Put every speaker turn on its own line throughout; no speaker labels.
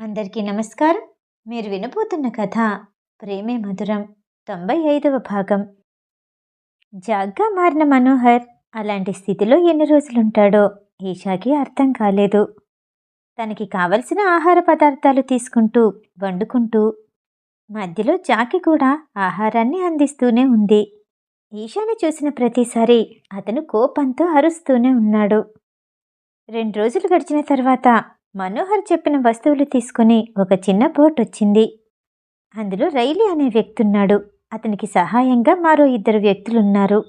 అందరికీ నమస్కారం. మీరు వినబోతున్న కథ ప్రేమే మధురం తొంభై ఐదవ భాగం. జాగ్గా మారిన మనోహర్ అలాంటి స్థితిలో ఎన్ని రోజులుంటాడో ఈషాకి అర్థం కాలేదు. తనకి కావలసిన ఆహార పదార్థాలు తీసుకుంటూ వండుకుంటూ మధ్యలో జాకి కూడా ఆహారాన్ని అందిస్తూనే ఉంది. ఈషాని చూసిన ప్రతిసారి అతను కోపంతో అరుస్తూనే ఉన్నాడు. రెండు రోజులు గడిచిన తర్వాత మనోహర్ చెప్పిన వస్తువులు తీసుకుని ఒక చిన్న బోట్ వచ్చింది. అందులో రైలీ అనే వ్యక్తి ఉన్నాడు అతనికి సహాయంగా మరో ఇద్దరు వ్యక్తులున్నారు.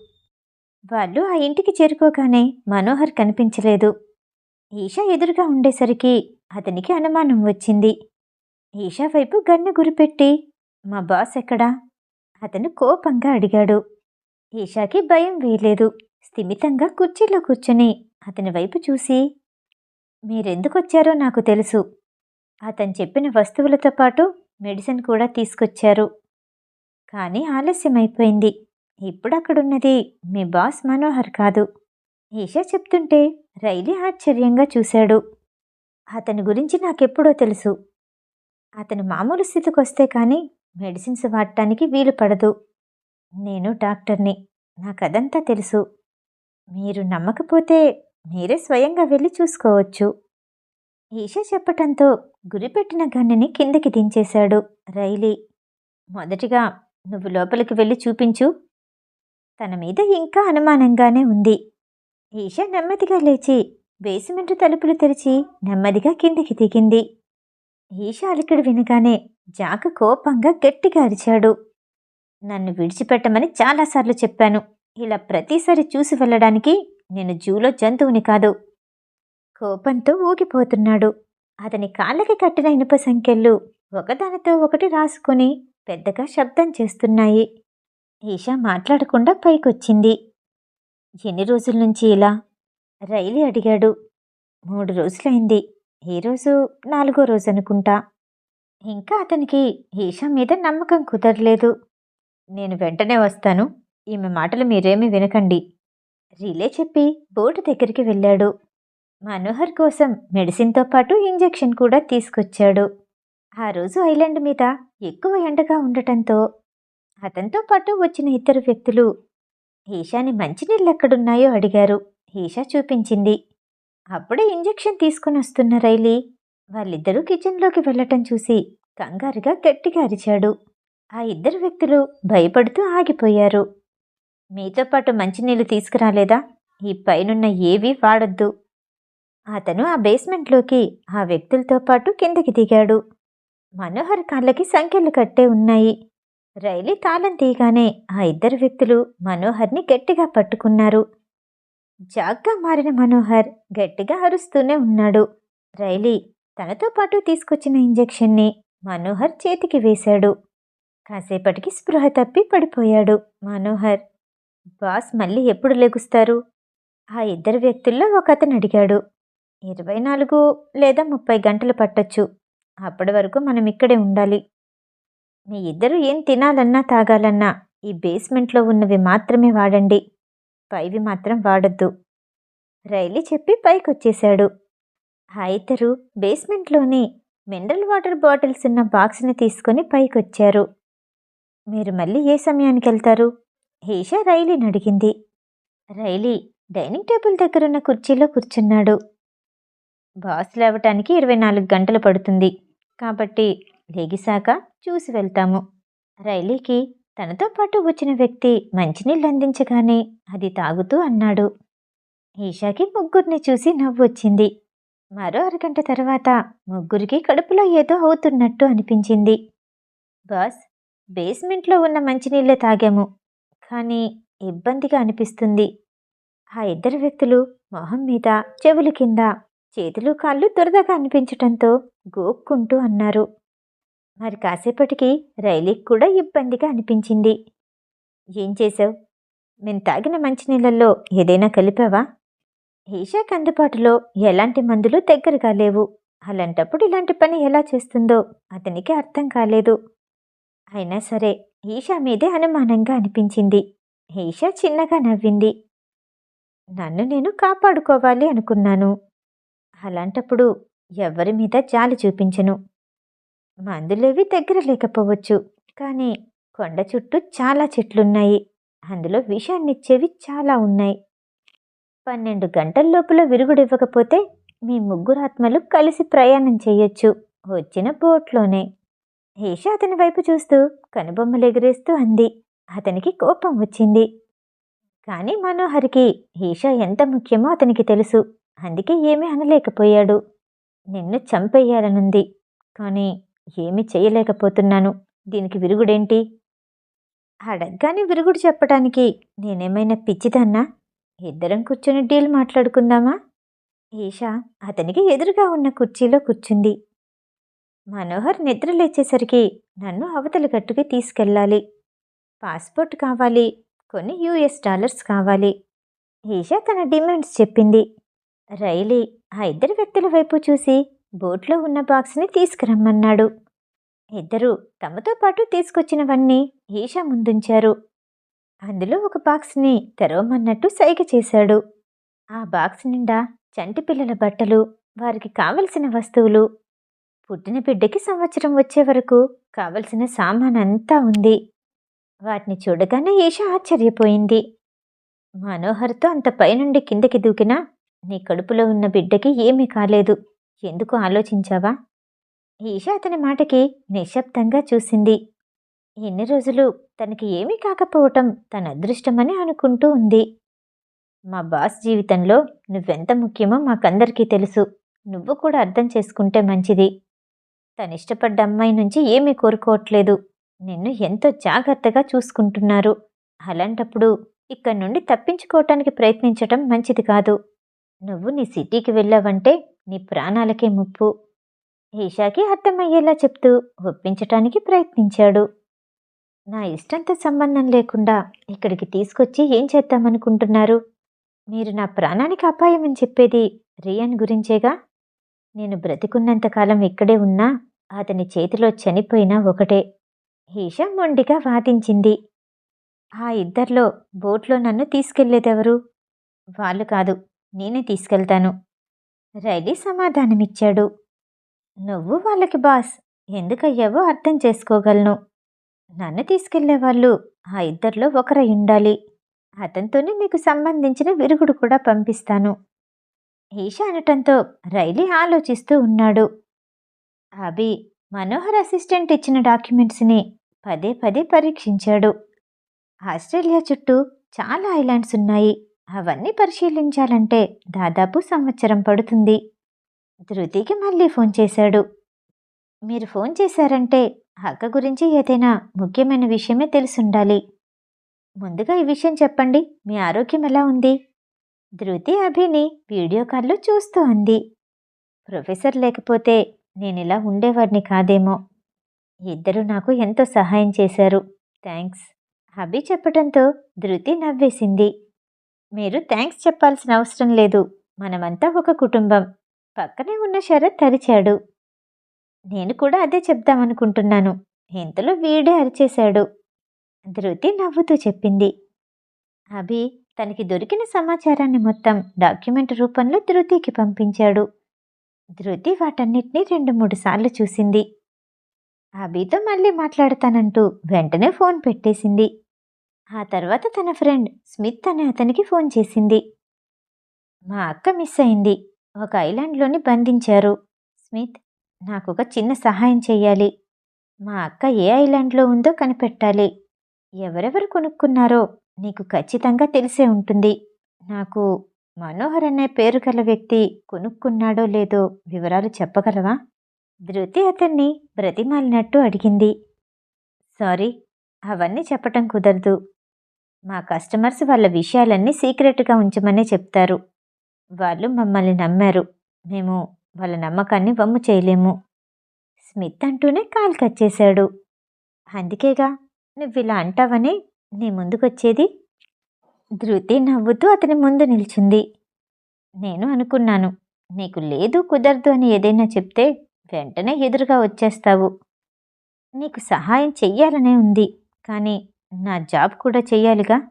వాళ్ళు ఆ ఇంటికి చేరుకోగానే మనోహర్ కనిపించలేదు. ఈషా ఎదురుగా ఉండేసరికి అతనికి అనుమానం వచ్చింది. ఈషా వైపు గన్ను గురిపెట్టి మా బాస్ ఎక్కడా? అతను కోపంగా అడిగాడు. ఈషాకి భయం వేయలేదు. స్థిమితంగా కుర్చీలో కూర్చొని అతని వైపు చూసి మీరెందుకొచ్చారో నాకు తెలుసు. అతను చెప్పిన వస్తువులతో పాటు మెడిసిన్ కూడా తీసుకొచ్చారు. కానీ ఆలస్యమైపోయింది. ఇప్పుడు అక్కడున్నది మీ బాస్ మనోహర్ కాదు. ఈషా చెప్తుంటే రైలీ ఆశ్చర్యంగా చూశాడు. అతని గురించి నాకెప్పుడో తెలుసు. అతను మామూలు స్థితికి వస్తే కానీ మెడిసిన్స్ వాడటానికి వీలు పడదు. నేను డాక్టర్ని. నాకదంతా తెలుసు. మీరు నమ్మకపోతే మీరే స్వయంగా వెళ్ళి చూసుకోవచ్చు. ఈషా చెప్పటంతో గురిపెట్టిన గన్నెని కిందకి దించేశాడు రైలీ. మొదటిగా నువ్వు లోపలికి వెళ్ళి చూపించు. తన మీద ఇంకా అనుమానంగానే ఉంది. ఈషా నెమ్మదిగా లేచి బేసిమెంట్ తలుపులు తెరిచి నెమ్మదిగా కిందికి దిగింది. ఈషా అలికిడు వినగానే జాక కోపంగా గట్టిగా అరిచాడు. నన్ను విడిచిపెట్టమని చాలాసార్లు చెప్పాను. ఇలా ప్రతిసారి చూసి వెళ్ళడానికి నేను జూలో జంతువుని కాదు. కోపంతో ఊగిపోతున్నాడు. అతని కాళ్ళకి కట్టిన ఇనుప సంఖ్యలు ఒకదానితో ఒకటి రాసుకొని పెద్దగా శబ్దం చేస్తున్నాయి. ఈషా మాట్లాడకుండా పైకొచ్చింది. ఎన్ని రోజుల నుంచి ఇలా? రైలి అడిగాడు. మూడు రోజులైంది. ఈరోజు నాలుగో రోజు అనుకుంటా. ఇంకా అతనికి ఈషా మీద నమ్మకం కుదరలేదు. నేను వెంటనే వస్తాను. ఈమె మాటలు మీరేమీ వినకండి. రిలే చెప్పి బోటు దగ్గరికి వెళ్ళాడు. మనోహర్ కోసం మెడిసిన్తో పాటు ఇంజెక్షన్ కూడా తీసుకొచ్చాడు. ఆ రోజు ఐలాండ్ మీద ఎక్కువ ఎండగా ఉండటంతో అతనితో పాటు వచ్చిన ఇద్దరు వ్యక్తులు ఈషాని మంచినీళ్ళు ఎక్కడున్నాయో? అడిగారు. ఈషా చూపించింది. అప్పుడే ఇంజెక్షన్ తీసుకుని వస్తున్న రైలీ. వాళ్ళిద్దరూ కిచెన్లోకి వెళ్ళటం చూసి కంగారుగా గట్టిగా అరిచాడు. ఆ ఇద్దరు వ్యక్తులు భయపడుతూ ఆగిపోయారు. మీతో పాటు మంచినీళ్ళు తీసుకురాలేదా? ఈ పైనున్న ఏవీ వాడొద్దు. అతను ఆ బేస్మెంట్లోకి ఆ వ్యక్తులతో పాటు కిందకి దిగాడు. మనోహర్ కాళ్ళకి సంఖ్యలు కట్టే ఉన్నాయి. రైలు తాళం తీయగానే ఆ ఇద్దరు వ్యక్తులు మనోహర్ని గట్టిగా పట్టుకున్నారు. జాగ్గా మారిన మనోహర్ గట్టిగా అరుస్తూనే ఉన్నాడు. రైలీ తనతో పాటు తీసుకొచ్చిన ఇంజెక్షన్ని మనోహర్ చేతికి వేశాడు. కాసేపటికి స్పృహ తప్పి పడిపోయాడు మనోహర్. బాస్ మళ్ళీ ఎప్పుడు లెగుస్తారు? ఆ ఇద్దరు వ్యక్తుల్లో ఒక అతను అడిగాడు. ఇరవై నాలుగు లేదా ముప్పై గంటలు పట్టొచ్చు. అప్పటి వరకు మనం ఇక్కడే ఉండాలి. మీ ఇద్దరు ఏం తినాలన్నా తాగాలన్నా ఈ బేస్మెంట్లో ఉన్నవి మాత్రమే వాడండి. పైవి మాత్రం వాడద్దు. రైలు చెప్పి పైకి వచ్చేశాడు ఆ ఇద్దరు బేస్మెంట్లోని మినరల్ వాటర్ బాటిల్స్ ఉన్న బాక్స్ని తీసుకొని పైకొచ్చారు. మీరు మళ్ళీ ఏ సమయానికి వెళ్తారు హేషా రైలీని అడిగింది రైలీ డైనింగ్ టేబుల్ దగ్గరున్న కుర్చీలో కూర్చున్నాడు. బాస్ లేవటానికి ఇరవై నాలుగు గంటలు పడుతుంది. కాబట్టి లెగిసాక చూసి వెళ్తాము. రైలీకి తనతో పాటు వచ్చిన వ్యక్తి మంచినీళ్ళు అందించగానే అది తాగుతూ అన్నాడు. ఈషాకి ముగ్గురిని చూసి నవ్వు వచ్చింది. మరో అరగంట తర్వాత ముగ్గురికి కడుపులో ఏదో అవుతున్నట్టు అనిపించింది. బాస్ బేస్మెంట్లో ఉన్న మంచినీళ్ళే తాగాము. కానీ ఇబ్బందిగా అనిపిస్తుంది. ఆ ఇద్దరు వ్యక్తులు మొహం మీద చెవుల కింద చేతులు కాళ్ళు దురదగా అనిపించటంతో గోక్కుంటూ అన్నారు. మరి కాసేపటికి రైలీకి కూడా ఇబ్బందిగా అనిపించింది. ఏం చేశావు? మేము తాగిన మంచినీళ్ళల్లో ఏదైనా కలిపావా? ఈషాకి అందుబాటులో ఎలాంటి మందులు దగ్గరగా లేవు. అలాంటప్పుడు ఇలాంటి పని ఎలా చేస్తుందో అతనికి అర్థం కాలేదు. అయినా సరే ఈషా మీదే అనుమానంగా అనిపించింది. ఈషా చిన్నగా నవ్వింది. నన్ను నేను కాపాడుకోవాలి అనుకున్నాను. అలాంటప్పుడు ఎవరి మీద జాలి చూపించను. మందులేవి దగ్గర లేకపోవచ్చు. కానీ కొండ చుట్టూ చాలా చెట్లున్నాయి. అందులో విషాన్నిచ్చేవి చాలా ఉన్నాయి. పన్నెండు గంటల లోపల విరుగుడు ఇవ్వకపోతే మీ ముగ్గురు ఆత్మలు కలిసి ప్రయాణం చేయొచ్చు. వచ్చిన బోట్లోనే. ఈష అతని వైపు చూస్తూ కనుబొమ్మలు ఎగిరేస్తూ అంది. అతనికి కోపం వచ్చింది. కానీ మనోహర్కి ఈష ఎంత ముఖ్యమో అతనికి తెలుసు. అందుకే ఏమీ అనలేకపోయాడు. నిన్ను చంపేయాలనుంది కానీ ఏమీ చేయలేకపోతున్నాను దీనికి విరుగుడేంటి? అడగ్గానే విరుగుడు చెప్పడానికి నేనేమైనా పిచ్చిదన్నా? ఇద్దరం కూర్చొని డీల్ మాట్లాడుకుందామా? ఈషా అతనికి ఎదురుగా ఉన్న కుర్చీలో కూర్చుంది. మనోహర్ నిద్ర లేచేసరికి నన్ను అవతల గట్టుకి తీసుకెళ్ళాలి. పాస్పోర్ట్ కావాలి. కొన్ని యూఎస్ డాలర్స్ కావాలి. ఈషా తన డిమాండ్స్ చెప్పింది. రైలీ ఆ ఇద్దరు వ్యక్తుల వైపు చూసి బోట్లో ఉన్న బాక్స్ని తీసుకురమ్మన్నాడు. ఇద్దరు తమతో పాటు తీసుకొచ్చినవన్నీ ఈషా ముందుంచారు. అందులో ఒక బాక్స్ని తెరవమన్నట్టు సైగ చేశాడు. ఆ బాక్స్ నిండా చంటి పిల్లల బట్టలు వారికి కావలసిన వస్తువులు పుట్టిన బిడ్డకి సంవత్సరం వచ్చే వరకు కావలసిన సామాన్ అంతా ఉంది. వాటిని చూడగానే ఈష ఆశ్చర్యపోయింది. మనోహర్తో అంత పైనుండి కిందకి దూకినా నీ కడుపులో ఉన్న బిడ్డకి ఏమీ కాలేదు. ఎందుకు ఆలోచించావా? ఈష అతని మాటకి నిశ్శబ్దంగా చూసింది. ఎన్ని రోజులు తనకి ఏమీ కాకపోవటం తన అదృష్టమని అనుకుంటూ ఉంది. మా బాస్ జీవితంలో నువ్వెంత ముఖ్యమో మాకందరికీ తెలుసు. నువ్వు కూడా అర్థం చేసుకుంటే మంచిది. తను ఇష్టపడ్డ అమ్మాయి నుంచి ఏమీ కోరుకోవట్లేదు. నిన్ను ఎంతో జాగ్రత్తగా చూసుకుంటున్నారు. అలాంటప్పుడు ఇక్కడి నుండి తప్పించుకోవటానికి ప్రయత్నించటం మంచిది కాదు. నువ్వు నీ సిటీకి వెళ్ళావంటే నీ ప్రాణాలకే ముప్పు. ఈషాకి అర్థమయ్యేలా చెప్తూ ఒప్పించటానికి ప్రయత్నించాడు. నా ఇష్టంతో సంబంధం లేకుండా ఇక్కడికి తీసుకొచ్చి ఏం చేద్దామనుకుంటున్నారు? మీరు నా ప్రాణానికి అపాయమని చెప్పేది రియాన్ గురించేగా? నేను బ్రతికున్నంతకాలం ఇక్కడే ఉన్నా అతని చేతిలో చనిపోయినా ఒకటే. ఈషా మొండిగా వాదించింది. ఆ ఇద్దర్లో బోట్లో నన్ను తీసుకెళ్ళేదెవరు? వాళ్ళు కాదు నేనే తీసుకెళ్తాను. రైలీ సమాధానమిచ్చాడు. నువ్వు వాళ్ళకి బాస్ ఎందుకయ్యావో అర్థం చేసుకోగలను. నన్ను తీసుకెళ్ళేవాళ్ళు ఆ ఇద్దరిలో ఒకరై ఉండాలి. అతనితోనే మీకు సంబంధించిన విరుగుడు కూడా పంపిస్తాను. ఈషా అనటంతో రైలీ ఆలోచిస్తూ ఉన్నాడు. అభి మనోహర్ అసిస్టెంట్ ఇచ్చిన డాక్యుమెంట్స్ని పదే పదే పరీక్షించాడు. ఆస్ట్రేలియా చుట్టూ చాలా ఐలాండ్స్ ఉన్నాయి. అవన్నీ పరిశీలించాలంటే దాదాపు సంవత్సరం పడుతుంది. ధృతికి మళ్ళీ ఫోన్ చేశాడు. మీరు ఫోన్ చేశారంటే హక్క గురించి ఏదైనా ముఖ్యమైన విషయమే తెలుసుండాలి. ముందుగా ఈ విషయం చెప్పండి. మీ ఆరోగ్యం ఎలా ఉంది? ధృతి అభిని వీడియో కాల్లో చూస్తూ అంది. ప్రొఫెసర్ లేకపోతే నేను ఇలా ఉండేవాడిని కాదేమో. ఇద్దరు నాకు ఎంతో సహాయం చేశారు. థ్యాంక్స్. అభి చెప్పడంతో ధృతి నవ్వేసింది. మీరు థ్యాంక్స్ చెప్పాల్సిన అవసరం లేదు. మనమంతా ఒక కుటుంబం. పక్కనే ఉన్న శరత్ అరిచాడు నేను కూడా అదే చెప్దామనుకుంటున్నాను. ఇంతలో వీడే అరిచేశాడు. ధృతి నవ్వుతూ చెప్పింది. అభి తనకి దొరికిన సమాచారాన్ని మొత్తం డాక్యుమెంట్ రూపంలో ధృతికి పంపించాడు. ధృతి వాటన్నిటినీ రెండు మూడు సార్లు చూసింది. అభితో మళ్ళీ మాట్లాడతానంటూ వెంటనే ఫోన్ పెట్టేసింది. ఆ తర్వాత తన ఫ్రెండ్ స్మిత్ అనే అతనికి ఫోన్ చేసింది. మా అక్క మిస్ అయింది. ఒక ఐలాండ్లోని బంధించారు. స్మిత్ నాకు ఒక చిన్న సహాయం చేయాలి మా అక్క ఏ ఐలాండ్లో ఉందో కనిపెట్టాలి. ఎవరెవరు కొనుక్కున్నారో నీకు ఖచ్చితంగా తెలిసే ఉంటుంది. నాకు మనోహర్ అనే పేరు గల వ్యక్తి కొనుక్కున్నాడో లేదో వివరాలు చెప్పగలవా? ధృతి అతన్ని బ్రతిమాలినట్టు అడిగింది. సారీ అవన్నీ చెప్పటం కుదరదు. మా కస్టమర్స్ వాళ్ళ విషయాలన్నీ సీక్రెట్గా ఉంచమనే చెప్తారు. వాళ్ళు మమ్మల్ని నమ్మారు. మేము వాళ్ళ నమ్మకాన్ని వమ్ము చేయలేము. స్మిత్ అంటూనే కాల్ కట్ చేశాడు. అందుకేగా నువ్వు ఇలా అంటావని నీ ముందుకొచ్చేది? ధృతి నవ్వుతూ అతని ముందు నిల్చుంది. నేను అనుకున్నాను నీకు లేదు కుదరదు అని ఏదైనా చెప్తే వెంటనే ఎదురుగా వచ్చేస్తావు. నీకు సహాయం చెయ్యాలనే ఉంది కానీ నా జాబ్ కూడా చెయ్యాలిగా?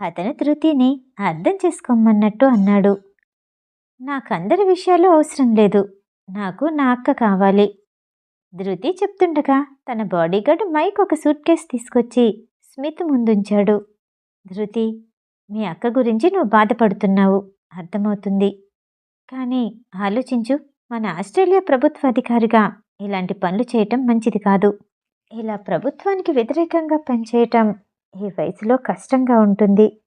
అతను ధృతిని అర్థం చేసుకోమన్నట్టు అన్నాడు. నాకందరి విషయాలు అవసరం లేదు నాకు నా అక్క కావాలి. ధృతి చెప్తుండగా తన బాడీగార్డ్ మైక్ ఒక సూట్ కేస్ తీసుకొచ్చి స్మిత్ ముందుంచాడు. ధృతి మీ అక్క గురించి నువ్వు బాధపడుతున్నావు. అర్థమవుతుంది. కానీ ఆలోచించు. మన ఆస్ట్రేలియా ప్రభుత్వ అధికారిగా ఇలాంటి పనులు చేయటం మంచిది కాదు. ఇలా ప్రభుత్వానికి వ్యతిరేకంగా పనిచేయటం ఈ వయసులో కష్టంగా ఉంటుంది.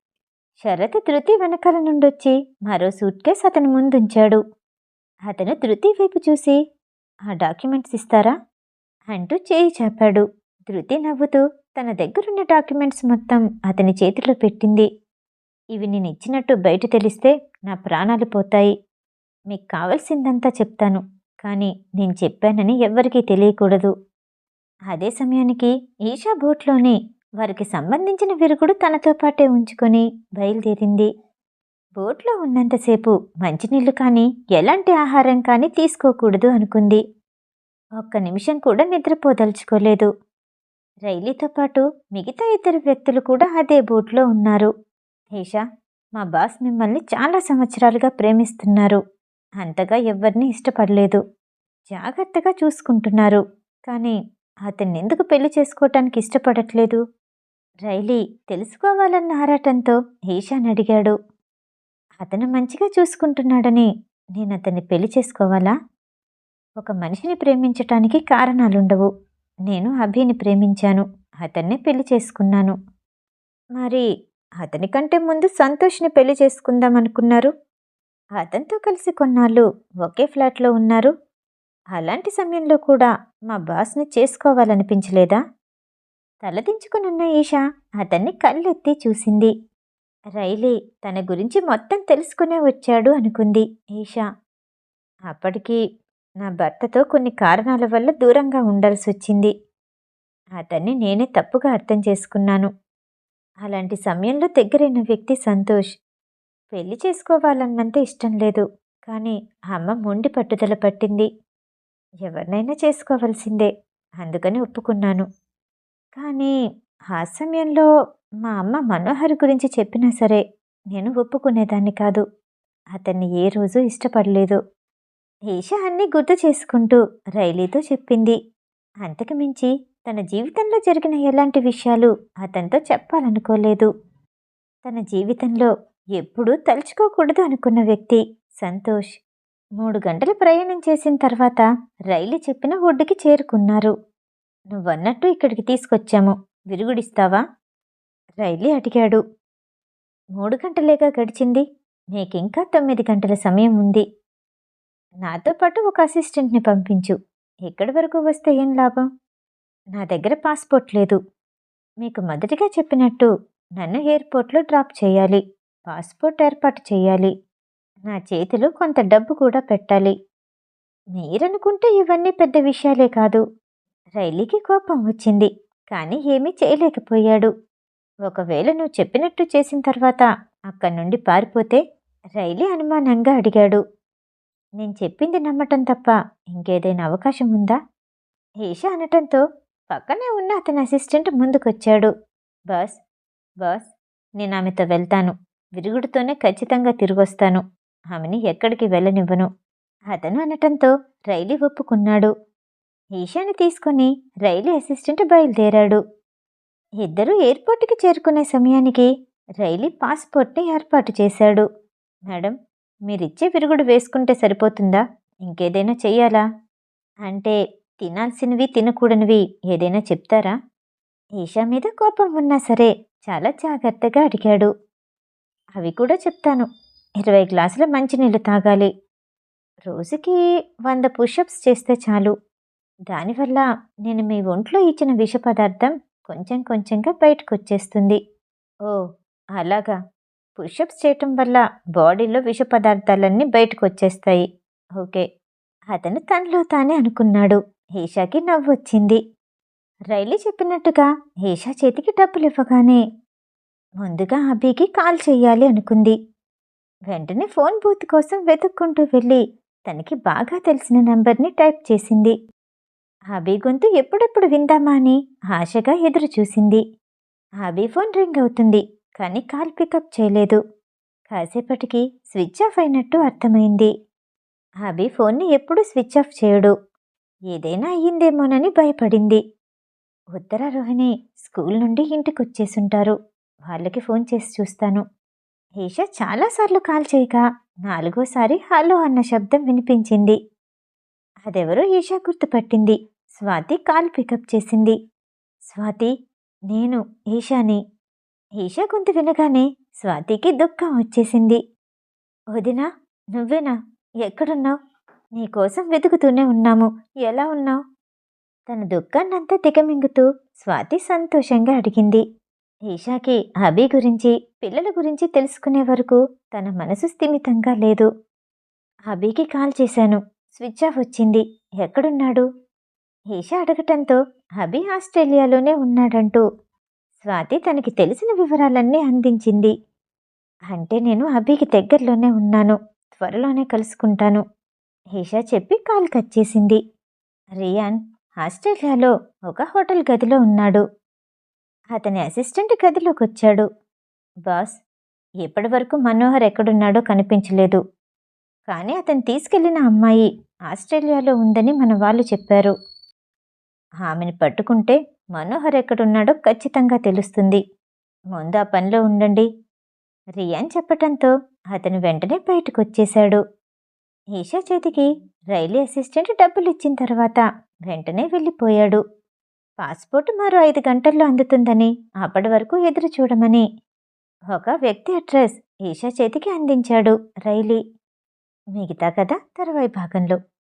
శరత్ ధృతి వెనకాల నుండొచ్చి మరో సూట్ కేస్ అతని ముందుంచాడు. అతను ధృతి వైపు చూసి ఆ డాక్యుమెంట్స్ ఇస్తారా? అంటూ చేయి చాపాడు. ధృతి నవ్వుతూ తన దగ్గరున్న డాక్యుమెంట్స్ మొత్తం అతని చేతిలో పెట్టింది. ఇవి నేను ఇచ్చినట్టు బయట తెలిస్తే నా ప్రాణాలు పోతాయి. మీకు కావలసిందంతా చెప్తాను కానీ నేను చెప్పానని ఎవ్వరికీ తెలియకూడదు. అదే సమయానికి ఈషా బోట్లోని వారికి సంబంధించిన విరుగుడు తనతో పాటే ఉంచుకొని బయలుదేరింది. బోట్లో ఉన్నంతసేపు మంచినీళ్ళు కానీ ఎలాంటి ఆహారం కానీ తీసుకోకూడదు అనుకుంది. ఒక్క నిమిషం కూడా నిద్రపోదలుచుకోలేదు. రైలీతో పాటు మిగతా ఇద్దరు వ్యక్తులు కూడా అదే బోట్లో ఉన్నారు. ఈషా మా బాస్ మిమ్మల్ని చాలా సంవత్సరాలుగా ప్రేమిస్తున్నారు. అంతగా ఎవ్వరిని ఇష్టపడలేదు. జాగ్రత్తగా చూసుకుంటున్నారు. కానీ అతన్ని ఎందుకు పెళ్ళి చేసుకోవటానికి ఇష్టపడట్లేదు? రైలీ తెలుసుకోవాలన్న ఆరాటంతో ఈశాన్ అడిగాడు. అతను మంచిగా చూసుకుంటున్నాడని నేను అతన్ని పెళ్ళి చేసుకోవాలా? ఒక మనిషిని ప్రేమించటానికి కారణాలుండవు. నేను అభిని ప్రేమించాను. అతన్నే పెళ్ళి చేసుకున్నాను. మరి అతని కంటే ముందు సంతోష్ని పెళ్ళి చేసుకుందాం అనుకున్నారు. అతనితో కలిసి కొన్నాళ్ళు ఒకే ఫ్లాట్లో ఉన్నారు. అలాంటి సమయంలో కూడా మా బాస్ని చేసుకోవాలనిపించలేదా? తలదించుకునున్న ఈషా అతన్ని కళ్ళెత్తి చూసింది. రైలీ తన గురించి మొత్తం తెలుసుకునే వచ్చాడు అనుకుంది ఈషా. అప్పటికి నా భర్తతో కొన్ని కారణాల వల్ల దూరంగా ఉండాల్సి వచ్చింది అతన్ని నేనే తప్పుగా అర్థం చేసుకున్నాను. అలాంటి సమయంలో దగ్గరైన వ్యక్తి సంతోష్. పెళ్ళి చేసుకోవాలన్నంత ఇష్టం లేదు. కానీ అమ్మ మొండి పట్టుదల పట్టింది. ఎవరినైనా చేసుకోవాల్సిందే. అందుకని ఒప్పుకున్నాను. కానీ ఆ సమయంలో మా అమ్మ మనోహర్ గురించి చెప్పినా సరే నేను ఒప్పుకునేదాన్ని కాదు. అతన్ని ఏ రోజు ఇష్టపడలేదు. ఈషా గుర్తు చేసుకుంటూ రైలీతో చెప్పింది. అంతకు మించి తన జీవితంలో జరిగిన ఎలాంటి విషయాలు అతనితో చెప్పాలనుకోలేదు. తన జీవితంలో ఎప్పుడూ తలుచుకోకూడదు అనుకున్న వ్యక్తి సంతోష్. మూడు గంటల ప్రయాణం చేసిన తర్వాత రైలు చెప్పిన ఒడ్డుకి చేరుకున్నారు. నువ్వన్నట్టు ఇక్కడికి తీసుకొచ్చాము. విరుగుడిస్తావా? రైలి అడిగాడు. మూడు గంటలేగా గడిచింది. నీకింకా తొమ్మిది గంటల సమయం ఉంది. నాతో పాటు ఒక అసిస్టెంట్ని పంపించు. ఎక్కడి వరకు వస్తే ఏం లాభం? నా దగ్గర పాస్పోర్ట్ లేదు. మీకు మొదటిగా చెప్పినట్టు నన్ను ఎయిర్పోర్ట్లో డ్రాప్ చేయాలి. పాస్పోర్ట్ ఏర్పాటు చేయాలి. నా చేతిలో కొంత డబ్బు కూడా పెట్టాలి. మీరనుకుంటే ఇవన్నీ పెద్ద విషయాలే కాదు. రైలీకి కోపం వచ్చింది కానీ ఏమీ చేయలేకపోయాడు. ఒకవేళ నువ్వు చెప్పినట్టు చేసిన తర్వాత అక్కడి నుండి పారిపోతే రైలీ అనుమానంగా అడిగాడు. నేను చెప్పింది నమ్మటం తప్ప ఇంకేదైనా అవకాశం ఉందా? ఈషా అనటంతో పక్కనే ఉన్న అతని అసిస్టెంట్ ముందుకొచ్చాడు. బాస్ బాస్ నేను ఆమెతో వెళ్తాను. విరుగుడుతోనే ఖచ్చితంగా తిరిగొస్తాను. ఆమెని ఎక్కడికి వెళ్ళనివ్వను. అతను అనటంతో రైలీ ఒప్పుకున్నాడు. ఈషాని తీసుకుని రైలు అసిస్టెంట్ బయలుదేరాడు. ఇద్దరూ ఎయిర్పోర్ట్కి చేరుకునే సమయానికి రైలీ పాస్పోర్ట్ని ఏర్పాటు చేశాడు. మేడం మీరిచ్చే విరుగుడు వేసుకుంటే సరిపోతుందా? ఇంకేదైనా చెయ్యాలా? అంటే తినాల్సినవి తినకూడనివి ఏదైనా చెప్తారా? ఈషా మీద కోపం ఉన్నా సరే చాలా జాగ్రత్తగా అడిగాడు. అవి కూడా చెప్తాను. ఇరవై గ్లాసుల మంచినీళ్ళు తాగాలి. రోజుకి వంద పుషప్స్ చేస్తే చాలు. దానివల్ల నేను మీ ఒంట్లో ఇచ్చిన విష పదార్థం కొంచెం కొంచెంగా బయటకు వచ్చేస్తుంది ఓ అలాగా. పుషప్స్ చేయటం వల్ల బాడీలో విష పదార్థాలన్నీ బయటకు వచ్చేస్తాయి ఓకే. అతను తనలో తానే అనుకున్నాడు. హేషాకి నవ్వు వచ్చింది రైలు చెప్పినట్టుగా హేషా చేతికి డబ్బులు ఇవ్వగానే ముందుగా అభికి కాల్ చేయాలి అనుకుంది. వెంటనే ఫోన్ బూత్ కోసం వెతుక్కుంటూ వెళ్ళి తనకి బాగా తెలిసిన నెంబర్ని టైప్ చేసింది. అభి గొంతు ఎప్పుడెప్పుడు విందామా అని ఆశగా ఎదురు చూసింది అభి ఫోన్ రింగ్ అవుతుంది. కానీ కాల్ పికప్ చేయలేదు. కాసేపటికి స్విచ్ ఆఫ్ అయినట్టు అర్థమైంది. అభి ఫోన్ని ఎప్పుడూ స్విచ్ ఆఫ్ చేయడు. ఏదైనా అయ్యిందేమోనని భయపడింది. ఉత్తర రోహిణి స్కూల్ నుండి ఇంటికి వచ్చేసుంటారు వాళ్ళకి ఫోన్ చేసి చూస్తాను. ఈషా చాలాసార్లు కాల్ చేయగా నాలుగోసారి హలో అన్న శబ్దం వినిపించింది. అదెవరో ఈషా గుర్తుపట్టింది. స్వాతి కాల్ పికప్ చేసింది. స్వాతి నేను ఈషాని ఈషా గొంతు వినగానే స్వాతికి దుఃఖం వచ్చేసింది. వదినా నువ్వేనా? ఎక్కడున్నావు? నీకోసం వెతుకుతూనే ఉన్నాము. ఎలా ఉన్నావు? తన దుఃఖాన్నంతా దిగమింగుతూ స్వాతి సంతోషంగా అడిగింది. ఈషాకి అభి గురించి పిల్లల గురించి తెలుసుకునే వరకు తన మనసు స్థిమితంగా లేదు. అభికి కాల్ చేశాను. స్విచ్ ఆఫ్ వచ్చింది. ఎక్కడున్నాడు? ఈషా అడగటంతో అభి ఆస్ట్రేలియాలోనే ఉన్నాడంటూ స్వాతి తనకి తెలిసిన వివరాలన్నీ అందించింది. అంటే నేను అభికి దగ్గరలోనే ఉన్నాను. త్వరలోనే కలుసుకుంటాను. ఈషా చెప్పి కాల్ కట్ చేసింది. రియాన్ ఆస్ట్రేలియాలో ఒక హోటల్ గదిలో ఉన్నాడు. అతని అసిస్టెంట్ గదిలోకి వచ్చాడు బాస్ ఇప్పటి వరకు మనోహర్ ఎక్కడున్నాడో కనిపించలేదు. కానీ అతను తీసుకెళ్ళిన అమ్మాయి ఆస్ట్రేలియాలో ఉందని మన వాళ్ళు చెప్పారు. ఆమెను పట్టుకుంటే మనోహర్ ఎక్కడున్నాడో ఖచ్చితంగా తెలుస్తుంది. ముందు ఆ పనిలో ఉండండి. రియాన్ చెప్పటంతో అతను వెంటనే బయటకు వచ్చేశాడు ఈషా చేతికి రైల్వే అసిస్టెంట్ డబ్బులు ఇచ్చిన తర్వాత వెంటనే వెళ్ళిపోయాడు. పాస్పోర్ట్ మరో ఐదు గంటల్లో అందుతుందని అప్పటి వరకు ఎదురు చూడమని. ఒక వ్యక్తి అడ్రస్ ఈషా చేతికి అందించాడు రైలీ. మిగతా కథ తర్వాయి భాగంలో.